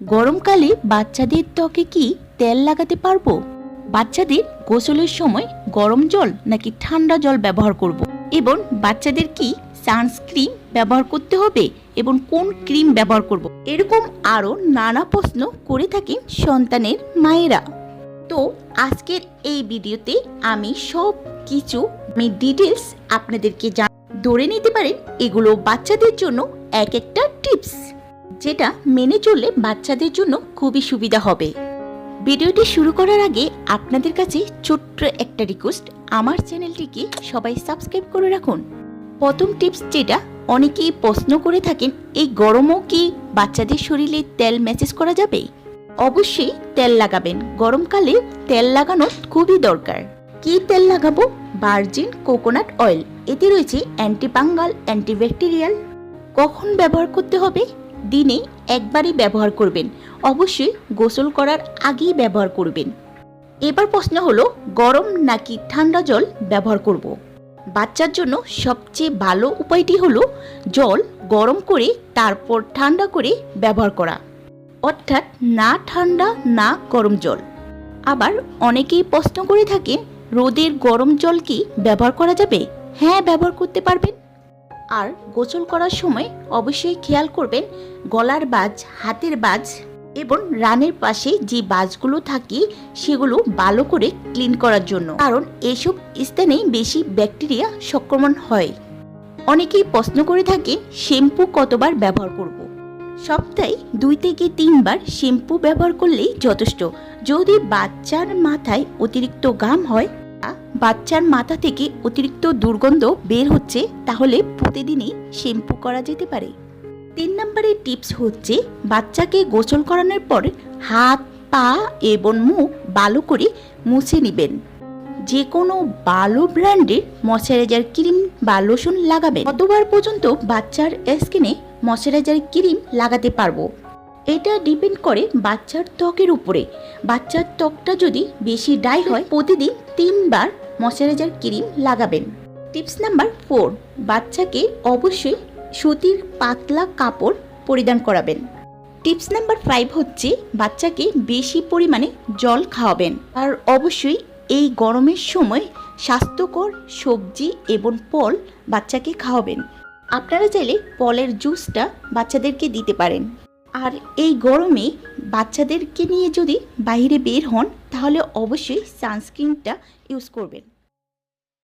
গরমকালে বাচ্চাদের ত্বকে কি তেল লাগাতে পারব? বাচ্চাদের গোসলের সময় গরম জল নাকি ঠান্ডা জল ব্যবহার করব। এবং বাচ্চাদের কি সানস্ক্রিন ব্যবহার করতে হবে? এবং কোন ক্রিম ব্যবহার করব। এরকম আরও নানা প্রশ্ন করে থাকেন সন্তানের মায়েরা। তো আজকের এই ভিডিওতে আমি সব কিছু, আমি ডিটেলস আপনাদেরকে জান, ধরে নিতে পারেন। এগুলো বাচ্চাদের জন্য এক একটা টিপস যেটা মেনে চললে বাচ্চাদের জন্য খুবই সুবিধা হবে। ভিডিওটি শুরু করার আগে আপনাদের কাছে ছোট্ট একটা রিকোয়েস্ট আমার চ্যানেলটিকে সবাই সাবস্ক্রাইব করে রাখুন। প্রথম টিপস যেটা, অনেকেই প্রশ্ন করে থাকেন, এই গরমও কি বাচ্চাদের শরীরে তেল ম্যাসেজ করা যাবে? অবশ্যই তেল লাগাবেন। গরমকালে তেল লাগানো খুবই দরকার। কি তেল লাগাবো? ভার্জিন কোকোনাট অয়েল এতে রয়েছে অ্যান্টিপাঙ্গাল অ্যান্টিব্যাকটেরিয়াল কখন ব্যবহার করতে হবে? দিনে একবারই ব্যবহার করবেন। অবশ্যই গোসল করার আগেই ব্যবহার করবেন। এবার প্রশ্ন হলো, গরম নাকি ঠান্ডা জল ব্যবহার করব। বাচ্চার জন্য সবচেয়ে ভালো উপায়টি হলো জল গরম করে তারপর ঠান্ডা করে ব্যবহার করা। অর্থাৎ না ঠান্ডা, না গরম জল। আবার অনেকেই প্রশ্ন করে থাকে রোদের গরম জল কি ব্যবহার করা যাবে? হ্যাঁ ব্যবহার করতে পারবেন। আর গোসল করার সময় অবশ্যই খেয়াল করবেন গলার বাজ, হাতের বাজ এবং রানের পাশে যে বাজগুলো থাকে সেগুলো ভালো করে ক্লিন করার জন্য। কারণ এসব স্থানেই বেশি ব্যাকটেরিয়া সংক্রমণ হয়। অনেকেই প্রশ্ন করে থাকে শ্যাম্পু কতবার ব্যবহার করব। সপ্তাহে দুই থেকে তিনবার শ্যাম্পু ব্যবহার করলেই যথেষ্ট। যদি বাচ্চার মাথায় অতিরিক্ত ঘাম হয় বাচ্চার মাথা থেকে অতিরিক্ত দুর্গন্ধ বের হচ্ছে, তাহলে প্রতিদিনই শ্যাম্পু করা যেতে পারে। তিন নম্বরের টিপস হচ্ছে, বাচ্চাকে গোসল করানোর পর হাত, পা এবং মুখ ভালো করে মুছে নেবেন। যে কোনো ভালো ব্র্যান্ডের ময়শ্চারাইজার ক্রিম বা লোশন লাগাবেন। কতবার পর্যন্ত বাচ্চার স্কিনে ময়শ্চারাইজার ক্রিম লাগাতে পারব? এটা ডিপেন্ড করে বাচ্চার ত্বকের উপরে। বাচ্চার ত্বকটা যদি বেশি ড্রাই হয়, প্রতিদিন তিনবার ময়শ্চারাইজার ক্রিম লাগাবেন। টিপস নাম্বার ফোর বাচ্চাকে অবশ্যই সুতির পাতলা কাপড় পরিধান করাবেন। টিপস নাম্বার ফাইভ হচ্ছে বাচ্চাকে বেশি পরিমাণে জল খাওয়াবেন। আর অবশ্যই এই গরমের সময় স্বাস্থ্যকর সবজি এবং ফল বাচ্চাকে খাওয়াবেন। আপনারা চাইলে ফলের জুসটা বাচ্চাদেরকে দিতে পারেন। আর এই গরমে বাচ্চাদেরকে নিয়ে যদি বাইরে বের হন তাহলে অবশ্যই সানস্ক্রিনটা ইউজ করবেন।